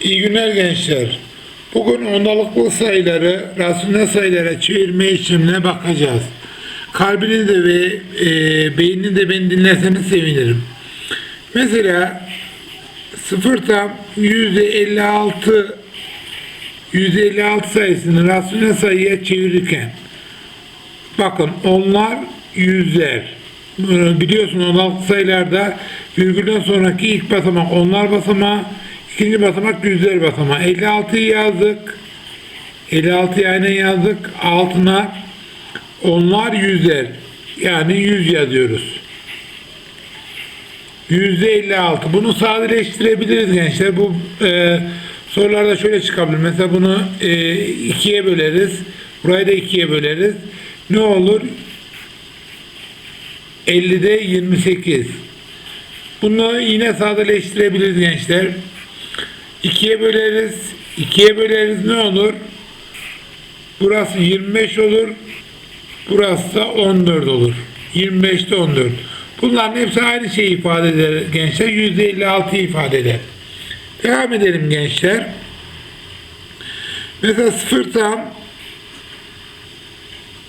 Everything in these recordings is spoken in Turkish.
İyi günler gençler. Bugün ondalıklı sayıları rasyonel sayılara çevirme işlemine bakacağız. Kalbini ve e, beynini beni dinlerseniz sevinirim. Mesela 0 tam %56 %56 sayısını rasyonel sayıya çevirirken bakın onlar yüzler. Biliyorsun ondalıklı sayılarda virgülden sonraki ilk basamak onlar basamağı, ikinci basamak yüzler basamağı. 56'yı yazdık. 56'yı aynen yazdık. Altına onlar yüzler. Yani 100 yazıyoruz. %56. Bunu sadeleştirebiliriz gençler. Bu e, sorularda şöyle çıkabilir. Mesela bunu e, ikiye böleriz. Burayı da ikiye böleriz. Ne olur? 50'de 28. Bunu yine sadeleştirebiliriz gençler. 2'ye böleriz. 2'ye böleriz ne olur? Burası 25 olur. Burası da 14 olur. 25'te 14. Bunların hepsi aynı şeyi ifade eder gençler. %56 ifade eder. Devam edelim gençler. Mesela 0 tam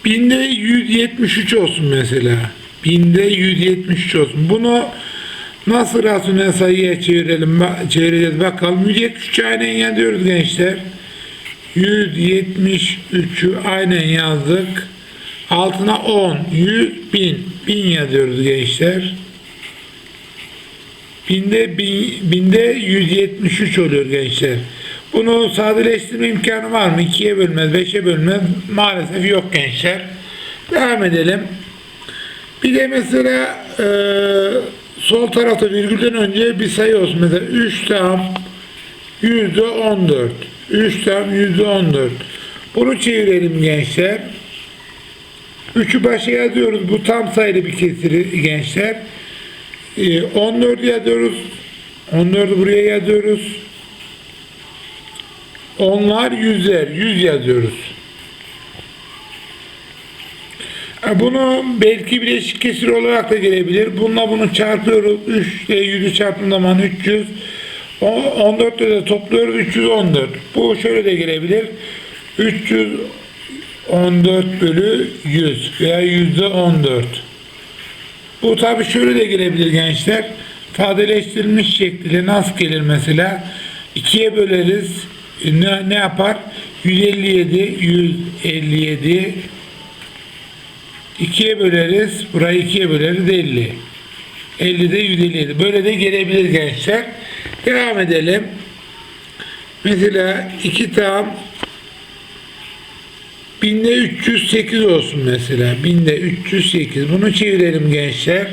Binde 173 olsun mesela. Binde 173 olsun. Bunu nasıl rasyonel sayıya çevirelim, çevireceğiz bakalım. 173 aynen yazıyoruz gençler. 173'ü aynen yazdık. Altına 10, 100, 1000. 1000 yazıyoruz gençler. Binde, bin, binde 173 oluyor gençler. Bunu sadeleştirme imkanı var mı? 2'ye bölmez, 5'e bölmez. Maalesef yok gençler. Devam edelim. Bir de mesela e, sol tarafta virgülden önce bir sayı olsun. Mesela 3 tam yüzde 14. 3 tam yüzde 14. Bunu çevirelim gençler. 3'ü başa yazıyoruz. Bu tam sayılı bir kesiri gençler. E, 14 yazıyoruz. 14'ü buraya yazıyoruz. Onlar yüzler, yüz yazıyoruz. E, Bunu belki bileşik kesir olarak da gelebilir. Bununla bunu çarpıyoruz. 3 ile 100'ü çarptığım zaman 300. O- 14 ile de topluyoruz 314. Bu şöyle de gelebilir. 314 bölü 100 veya yüzde 14. Bu tabi şöyle de gelebilir gençler. Sadeleştirilmiş şekliyle nasıl gelir mesela? İkiye böleriz. Ne, ne yapar? 157, 157. İkiye böleriz. Burayı ikiye böleriz 50. 50'de 157. Böyle de gelebilir gençler. Devam edelim. Mesela 2 tam Binde 308 olsun mesela. Binde 308. Bunu çevirelim gençler.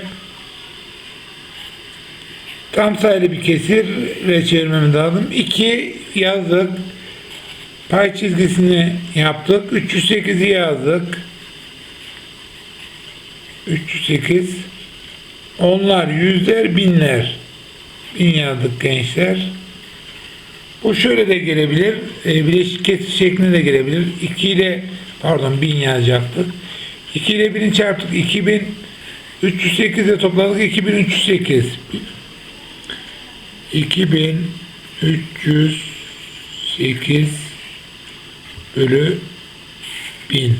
Tam sayılı bir kesir ve çevirmemiz lazım. 2 yazdık. Pay çizgisini yaptık. 308'i yazdık. 308 onlar yüzler binler bin yazdık gençler. Bu şöyle de gelebilir. E, bileşik kesir şeklinde de gelebilir. 2 ile pardon 1000 yazacaktık. 2 ile 1000'i çarptık. 2000 308 ile topladık. 2308. 2308 bölü 1000.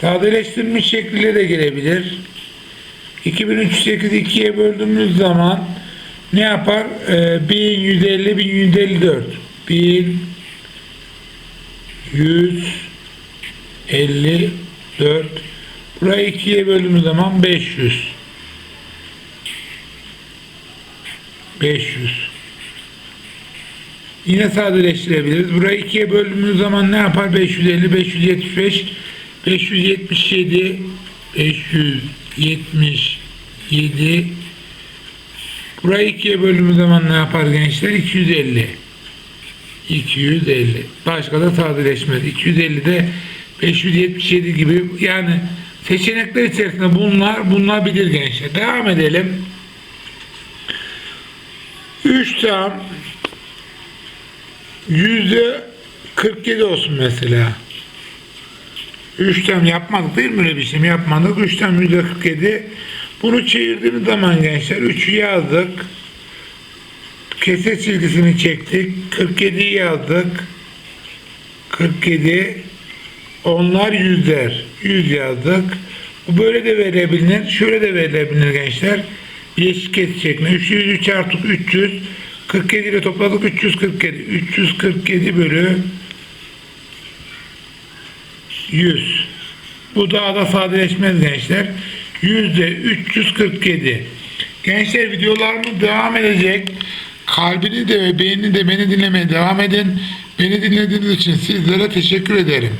Sadeleştirilmiş şekliyle de gelebilir. 2308'i 2'ye böldüğümüz zaman ne yapar? Ee, 1150 1154 1154 Burayı 2'ye böldüğümüz zaman 500 500 Yine sadeleştirebiliriz. Burayı 2'ye böldüğümüz zaman ne yapar? 550, 575, 577, 577. Burayı 2'ye böldüğümüz zaman ne yapar gençler? 250. 250. Başka da sadeleşmez. 250 de 577 gibi yani seçenekler içerisinde bunlar bunlar bilir gençler. Devam edelim. 3 tam yüzde 47 olsun mesela. 3 tam yapmadık değil mi öyle bir şey yapmadık? 3 tam yüzde 47. Bunu çevirdiğimiz zaman gençler 3'ü yazdık. kese çizgisini çektik. 47'yi yazdık. 47 onlar yüzler. 100 yazdık. Bu böyle de verilebilir. Şöyle de verilebilir gençler. Yeşil kes şeklinde. 300 çarptık 300. 47 ile topladık 347. 347 bölü 100. Bu daha da sadeleşmez gençler. Yüzde 347. Gençler videolarımız devam edecek. Kalbini de ve beynini de beni dinlemeye devam edin. Beni dinlediğiniz için sizlere teşekkür ederim.